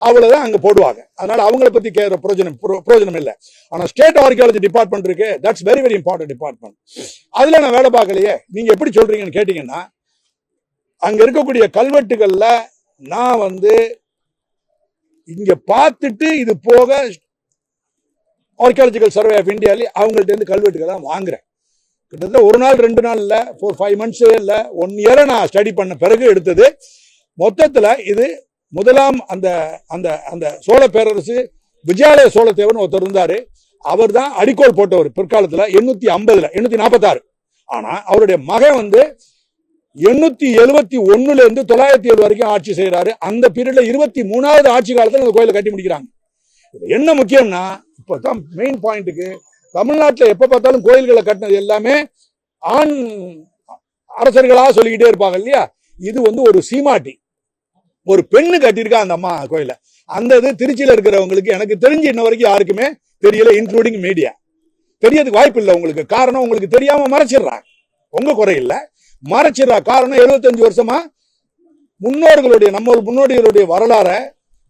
அவ்வளவுதான் அங்க போடுவாங்க. அதனால அவங்கள பத்தி கேட்கிற பிரயோஜனம் புரோ- பிரயோஜனம் இல்லை. ஆனா ஸ்டேட் ஆர்கியாலஜி டிபார்ட்மெண்ட் இருக்கு. That's very very important department அதுல நான் வேலை பார்க்கலையே. நீங்க எப்படி சொல்றீங்கன்னு கேட்டீங்கன்னா அங்க இருக்கக்கூடிய கல்வெட்டுகள்ல நான் வந்து இங்க பார்த்துட்டு இது போக ஆர்கியாலஜிக்கல் சர்வே ஆஃப் இந்தியாலே அவங்கள்ட்ட இருந்து கல்வெட்டுகளை வாங்குறேன். கிட்டத்தட்ட ஒரு நாள் ரெண்டு நாள் இல்லை ஃபோர் ஃபைவ் மந்த்ஸே இல்லை ஒன் இயரை நான் ஸ்டடி பண்ண பிறகு எடுத்தது. மொத்தத்தில் இது முதலாம் அந்த அந்த அந்த சோழ பேரரசு விஜயாலய சோழத்தேவன் ஒருத்தர் இருந்தாரு. அவர் தான் அடிக்கோல் போட்டவர் பிற்காலத்துல எண்ணூத்தி ஐம்பதுல எண்ணூத்தி நாற்பத்தாறு ஆனா அவருடைய மகன் வந்து எண்ணூத்தி எழுபத்தி ஒண்ணுல இருந்து தொள்ளாயிரத்தி ஏழு வரைக்கும் ஆட்சி செய்கிறாரு அந்த பீரியட்ல இருபத்தி மூணாவது ஆட்சி காலத்துல அந்த கோயிலை கட்டி முடிக்கிறாங்க. என்ன முக்கியம்னா இப்பதான் மெயின் பாயிண்ட்டுக்கு தமிழ்நாட்டுல எப்போ பார்த்தாலும் கோயில்களை கட்டினது எல்லாமே ஆண் அரசர்களாக சொல்லிக்கிட்டே இருப்பாங்க இல்லையா? இது வந்து ஒரு சீமாட்டி. ஒரு பெண்ணு கட்டியிருக்கா அந்த அம்மா கோயில அந்த இது திருச்சியில இருக்கிறவங்களுக்கு எனக்கு தெரிஞ்சு இன்ன வரைக்கும் யாருக்குமே தெரியல இன்க்ளூடிங் மீடியா தெரியறதுக்கு வாய்ப்பு இல்லை உங்களுக்கு. காரணம் உங்களுக்கு தெரியாம மறைச்சிடுறாங்க. உங்க குறை இல்லை. மறைச்சிடுறா. காரணம் 75 வருஷமா முன்னோர்களுடைய நம்ம முன்னோடிகளுடைய வரலாறை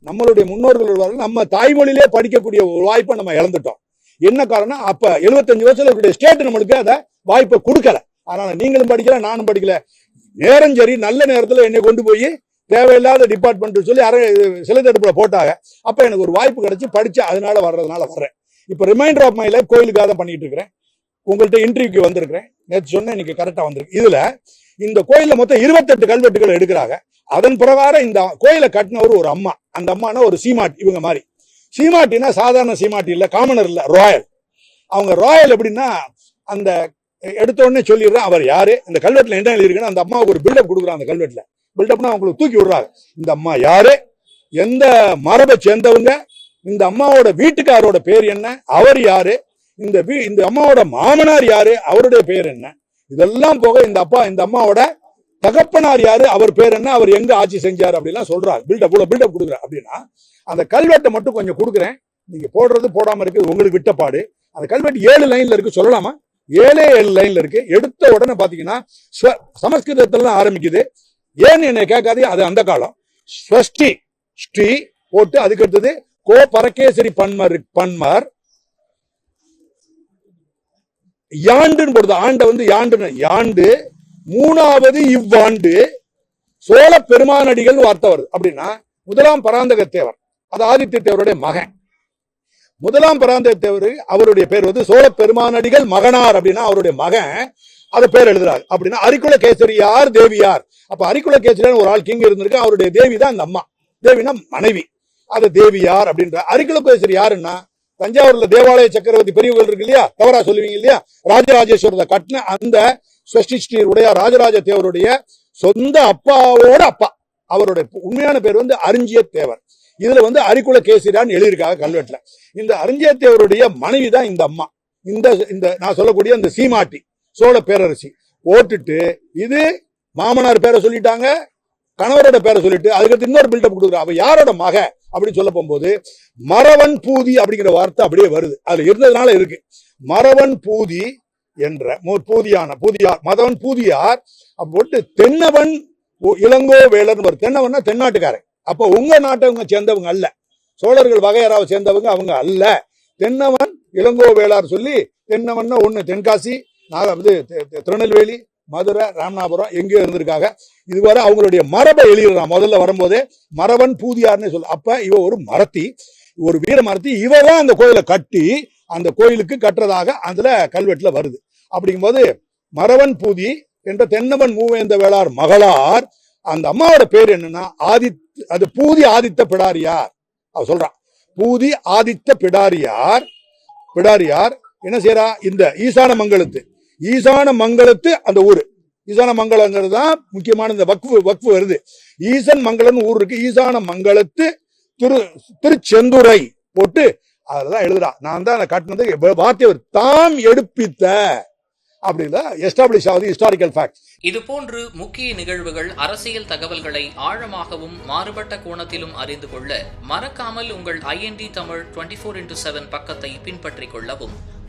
நம்மளுடைய முன்னோர்களுடைய வரலாறு நம்ம தாய்மொழியிலே படிக்கக்கூடிய ஒரு வாய்ப்பை நம்ம இழந்துட்டோம். என்ன காரணம்? அப்ப 75 வருஷத்துல இருக்கக்கூடிய ஸ்டேட் நம்மளுக்கு அதை வாய்ப்பை கொடுக்கல. அதனால நீங்களும் படிக்கல நானும் படிக்கல. நேரம் சரி நல்ல நேரத்துல என்னை கொண்டு போய் தேவையில்லாத டிபார்ட்மெண்ட் சொல்லி அரை சிலை தடுப்புல போட்டாங்க. அப்ப எனக்கு ஒரு வாய்ப்பு கிடைச்சு படிச்சு அதனால வர்றதுனால வர்றேன். இப்ப ரிமைண்டர் ஆஃப் மை லைஃப் கோயிலுக்காக தான் பண்ணிட்டு இருக்கிறேன். உங்கள்கிட்ட இன்டர்வியூக்கு வந்திருக்கிறேன். நேற்று சொன்னேன் இன்னைக்கு கரெக்டா வந்திருக்கு. இதுல இந்த கோயிலில் மொத்தம் இருபத்தெட்டு கல்வெட்டுகள் எடுக்கிறாங்க. அதன் பிரகாரம் இந்த கோயிலை கட்டினவர் ஒரு அம்மா. அந்த அம்மானா ஒரு சீமாட்டி இவங்க மாதிரி. சீமாட்டினா சாதாரண சீமாட்டி இல்லை காமனர் இல்ல ராயல் அவங்க ராயல் எப்படின்னா அந்த எடுத்த உடனே சொல்லிடுறேன் அவர் யாரு? இந்த கல்வெட்டுல என்ன எழுதிருக்குன்னு அந்த அம்மாவுக்கு ஒரு பில்டப் கொடுக்குறான் அந்த கல்வெட்டுல. பில்டப்னா அவங்களை தூக்கி விடுறாங்க. இந்த அம்மா யாரு? எந்த மரபை சேர்ந்தவங்க? இந்த அம்மாவோட வீட்டுக்காரோட பேர் என்ன? அவர் யாரு? இந்த வீ இந்த அம்மாவோட மாமனார் யாரு? அவருடைய பேர் என்ன? இதெல்லாம் போக இந்த அப்பா இந்த அம்மாவோட தகப்பனார் யாரு? அவர் பேர் என்ன? அவர் எங்க ஆட்சி செஞ்சாரு அப்படிலாம் சொல்றாரு. பில்டப் இவ்வளவு பில்டப் கொடுக்குறேன் அப்படின்னா அந்த கல்வெட்டை மட்டும் கொஞ்சம் கொடுக்குறேன். நீங்க போடுறது போடாம இருக்கு உங்களுக்கு விட்டப்பாடு அந்த கல்வெட்டு ஏழு லைன்ல இருக்கு சொல்லலாமா? ஏழே ஏழு லைன்ல இருக்கு. எடுத்த உடனே பாத்தீங்கன்னா ஸ்வ- சமஸ்கிருதத்துல தான் ஆரம்பிக்குது. ஏன்னு என்னை கேட்காதே அது அந்த காலம். ஸ்வஸ்டி ஸ்ரீ போட்டு அதுக்கு அடுத்தது கோ பரகேசரி பன்மர் பன்மர். யாண்டுன்னு போடுது. ஆண்டை வந்து யாண்டு யாண்டு மூணாவது இவ்வாண்டு சோழ பெருமானடிகள் வார்த்தை வருது. அப்படின்னா முதலாம் பராந்தக தேவர் அது ஆதித்ய தேவருடைய மகன். முதலாம் பராந்தக தேவர் அவருடைய பேர் வந்து சோழ பெருமானடிகள் மகனார் அப்படின்னா அவருடைய மகன் அதை பேர் எழுதுறாரு. அப்படின்னா அரிக்குல கேசரி ஆர் தேவியார். அப்ப அரிக்குல கேசரியார் ஒரு ஆள் கிங் இருந்திருக்கு. அவருடைய தேவி தான் அந்த அம்மா. தேவினா மனைவி. அது தேவியார் அப்படின்ற அரிக்குல கேசரி யாருன்னா தஞ்சாவூர்ல தேவாலய சக்கரவர்த்தி பெரியவர்கள் இருக்கு இல்லையா? தவறா சொல்லுவீங்க இல்லையா? ராஜராஜேஸ்வரத்தை கட்டின அந்த ஸ்வஸ்டி உடைய ராஜராஜ தேவருடைய சொந்த அப்பாவோட அப்பா. அவருடைய உண்மையான பேர் வந்து அரிஞ்சிய தேவர். இதுல வந்து அரிக்குல கேசரியான்னு எழுதியிருக்காங்க கல்வெட்டுல. இந்த அரிஞ்சிய தேவருடைய மனைவி தான் இந்த அம்மா. இந்த இந்த நான் சொல்லக்கூடிய இந்த சீமாட்டி. சோழ பேரரசி. ஓட்டுட்டு இது மாமனார் பேரை சொல்லிட்டாங்க கணவரோட பேரை சொல்லிட்டு அதுக்கு இன்னொரு பில்டப் கொடுக்குறா அவ யாரோட மக அப்படின்னு சொல்ல போகும்போது மரவன் பூதி அப்படிங்கிற வார்த்தை அப்படியே வருது. அதுல இருந்ததுனால இருக்கு. மரவன் பூதி என்ற பூதியான பூதியார் மதவன் பூதியார் அப்படி போட்டு தென்னவன் இளங்கோ வேலர்னு வரும். தென்னவன்னா தென்னாட்டுக்காரன். அப்ப உங்க நாட்டவங்க சேர்ந்தவங்க அல்ல. சோழர்கள் வகையறாவை சேர்ந்தவங்க அவங்க அல்ல. தென்னவன் இளங்கோ வேளார் சொல்லி தென்னவன்னா ஒண்ணு தென்காசி நான் வந்து திருநெல்வேலி மதுரை ராமநாதபுரம் எங்கேயோ இருந்திருக்காங்க. இதுவரை அவங்களுடைய மரபை எழுதிடுறான் முதல்ல வரும்போதே மரவன் பூதியார்னு சொல்ல அப்ப இவ ஒரு மரத்தி ஒரு வீர மரத்தி இவ தான் அந்த கோயிலை கட்டி அந்த கோயிலுக்கு கட்டுறதாக அதுல கல்வெட்டுல வருது. அப்படிங்கும்போது மரவன் பூதி என்ற தென்னவன் மூவேந்த வேளார் மகளார் அந்த அம்மாவோட பேர் என்னன்னா ஆதித் அது பூதி ஆதித்த பிடாரியார். அவ சொல்றான் பூதி ஆதித்த பிடாரியார் பிடாரியார் என்ன செய்யறா இந்த ஈசான மங்கலத்து ஈசான மங்கலத்து அந்த ஊரு. ஈசான மங்கலங்கிறது தான் முக்கியமான இந்த வக்ஃபு வக்ஃபு வருது. ஈசன் மங்கலம்னு ஊர் இருக்கு. ஈசான மங்கலத்து திரு திருச்செந்துரை போட்டு அதெல்லாம் எழுதுறா. நான் தான் அதை காட்டினது வார்த்தை தாம் எடுப்பித்த அப்படின்னா எஸ்டாப்ளிஷ் ஆகுது ஹிஸ்டாரிக்கல் ஃபேக்ட் இதுபோன்று முக்கிய நிகழ்வுகள் அரசியல் தகவல்களை ஆழமாகவும் மாறுபட்ட கோணத்திலும் அறிந்து கொள்ள மறக்காமல் உங்கள் IND Tamil twenty four into seven பக்கத்தை பின்பற்றிக் கொள்ளவும்.